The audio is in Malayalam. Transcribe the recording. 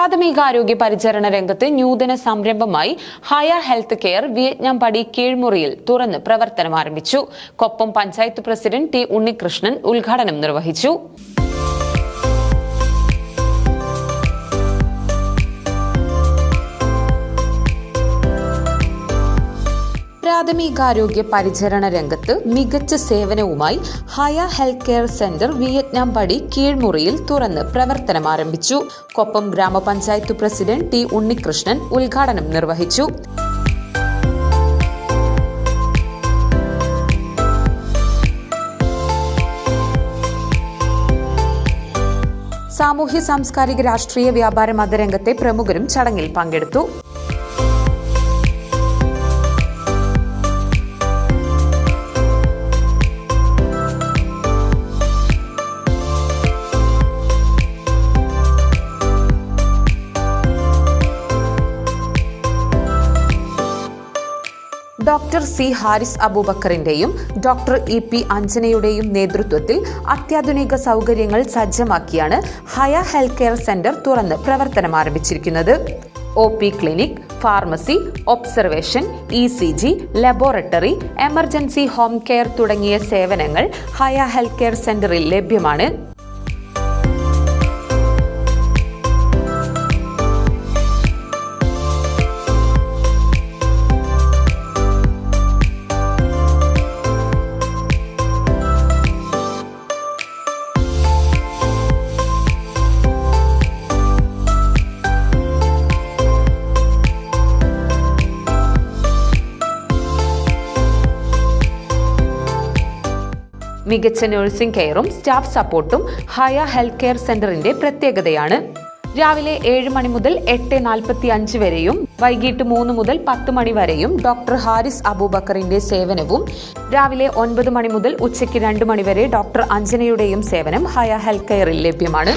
പ്രാഥമികാരോഗ്യ പരിചരണ രംഗത്ത് നൂതന സംരംഭമായി ഹയർ ഹെൽത്ത് കെയർ വിയറ്റ്നാം പടി കീഴ്മുറിയിൽ തുറന്ന് പ്രവർത്തനം ആരംഭിച്ചു കൊപ്പം പഞ്ചായത്ത് പ്രസിഡന്റ് ടി ഉണ്ണികൃഷ്ണൻ ഉദ്ഘാടനം നിർവഹിച്ചു. പ്രാഥമികാരോഗ്യ പരിചരണ രംഗത്ത് മികച്ച സേവനവുമായി higher health care centre Vietnam പടി കീഴ്മുറിയിൽ തുറന്ന് പ്രവർത്തനം ആരംഭിച്ചു. കൊപ്പം ഗ്രാമപഞ്ചായത്ത് പ്രസിഡന്റ് ടി ഉണ്ണികൃഷ്ണൻ ഉദ്ഘാടനം നിർവഹിച്ചു. സാമൂഹ്യ സാംസ്കാരിക രാഷ്ട്രീയ വ്യാപാര മതരംഗത്തെ പ്രമുഖരും ചടങ്ങിൽ പങ്കെടുത്തു. ഡോക്ടർ സി ഹാരിസ് അബൂബക്കറിന്റെയും ഡോക്ടർ ഇ പി അഞ്ജനയുടെയും നേതൃത്വത്തിൽ അത്യാധുനിക സൗകര്യങ്ങൾ സജ്ജമാക്കിയാണ് ഹയർ ഹെൽത്ത് കെയർ സെന്റർ തുറന്ന് പ്രവർത്തനം ആരംഭിച്ചിരിക്കുന്നത്. O P clinic pharmacy observation E C G laboratory emergency home care തുടങ്ങിയ സേവനങ്ങൾ ഹയർ ഹെൽത്ത് കെയർ സെന്ററിൽ ലഭ്യമാണ്. മികച്ച നഴ്സിംഗ് കെയറും സ്റ്റാഫ് സപ്പോർട്ടും ഹയർ ഹെൽത്ത് കെയർ സെന്ററിന്റെ പ്രത്യേകതയാണ്. രാവിലെ ഏഴ് മണി മുതൽ എട്ട് നാൽപ്പത്തി അഞ്ച് വരെയും വൈകിട്ട് മൂന്ന് മുതൽ പത്ത് മണി വരെയും ഡോക്ടർ ഹാരിസ് അബൂബക്കറിന്റെ സേവനവും രാവിലെ ഒൻപത് മണി മുതൽ ഉച്ചയ്ക്ക് രണ്ട് മണി വരെ ഡോക്ടർ അഞ്ജനയുടെയും സേവനം ഹയർ ഹെൽത്ത് കെയറിൽ ലഭ്യമാണ്.